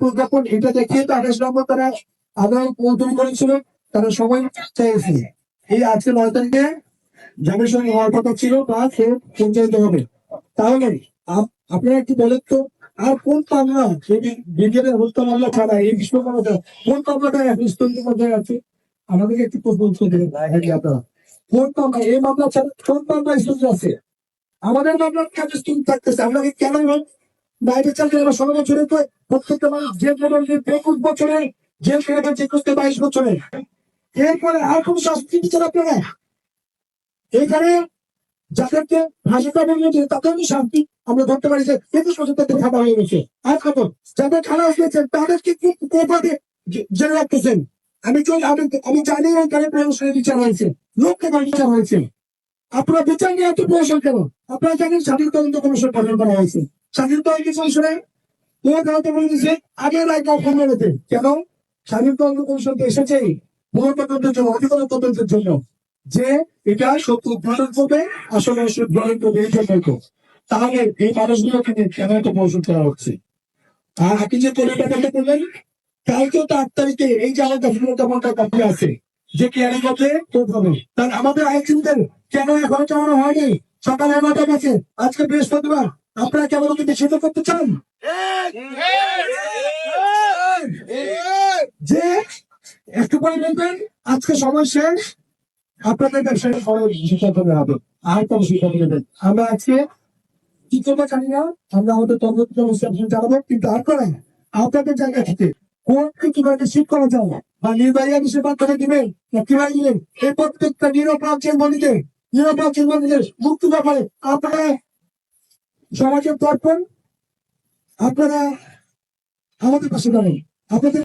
প্রজ্ঞাপন এটা দেখিয়ে তো আঠাশ নম্বর তারা আদালত কৌতুল করেছিল তারা সময় চাইছে। এই আজকে নয় তারিখে যাদের সঙ্গে হওয়ার কথা ছিল তা সে পঞ্চায়েত হবে তাহলে আপনারা কি বলেন তো আর কোন মামলা বিজেপি হত্যা মামলা ছাড়া এই বিশ্ব মামলা কোন এখন স্তম্ভিত পর্যায়ে আছে? আমাদেরকে একটু প্রশ্ন দেবেন আপনারা। কোন মামলা এই মামলা ছাড়া কোন মামলা স্তম্ভ আছে? আমাদের মামলার কাছে স্তম্ভ থাকতেছে আপনাকে কেন বাইরে চালতে আমরা ষোলো বছরে তো প্রত্যেকটা মানুষ জেল কেটে একুশ বছরে জেল কেটে ফেলছে একুশ থেকে বাইশ এরপরে আর কোন শাস্তি দিচ্ছেন আপনারা এখানে যাদেরকে তাদের শান্তি আমরা ধরতে পারি যে একুশ বছর তাদের খাবার হয়ে গেছে। আর খবর যাদের খারাপ হয়েছে তাদেরকে কি কোপাতে জেনে রাখতেছেন আমি চল আমি আমি জানি এখানে প্রশাসনের বিচার হয়েছে লোককে বিচার হয়েছে। আপনারা বিচার নিয়ে এত প্রশাসন কেন? আপনারা জানেন স্বাধীন তদন্ত কমিশন গঠন করা হয়েছে। স্বাধীন তদন্ত কমিশনে? তোমার বলেছে আগে রায় কখন মেরেছে কেন? স্বাধীন তদন্ত কমিশন তো এসেছে জন্য অধিকার তদন্তের জন্য। যে এটা সত্য উদ্ঘাটন করবে, আসলে সে উদ্ঘাটন করবে এই জন্য তো। তাহলে এই মানুষগুলোকে নিয়ে কেন এত প্রশ্ন করা হচ্ছে? আর আপনি যে ব্যাপারটা করলেন কালকেও তো আট তারিখে এই যে আমার কাছে তেমনটা কপি আছে, যে কেয়ারে করতে হবে। তার আমাদের আইনজীবীদের কেন এখনও চালানো হয়নি? সকাল এগারোটা গেছে আজকে বৃহস্পতিবার। আপনারা কি নিষিদ্ধ করতে চান? যে একটু পরে বলবেন, আজকে সময় শেষ। আপনাদের খরচ সিদ্ধান্ত নেওয়া হবে। আর নেবেন আমরা আজকে কি করব জানি না। আমরা আমাদের তদন্ত জানাব কিন্তু আর করে আপনাদের জায়গা থেকে কোর্টকে কীভাবে শীত করা যায়? বা নির্বাহী আদেশের মাধ্যমে দিবেন না কীভাবে দিবেন? এই প্রত্যেকটা নিরপরাধ জেলবন্দীদের নিরপরাধ জেলবন্দীদের মুক্তি ব্যাপারে আপনারা সমাজের দর্পণ আপনারা আমাদের পাশে দাঁড়ান। আপনাদের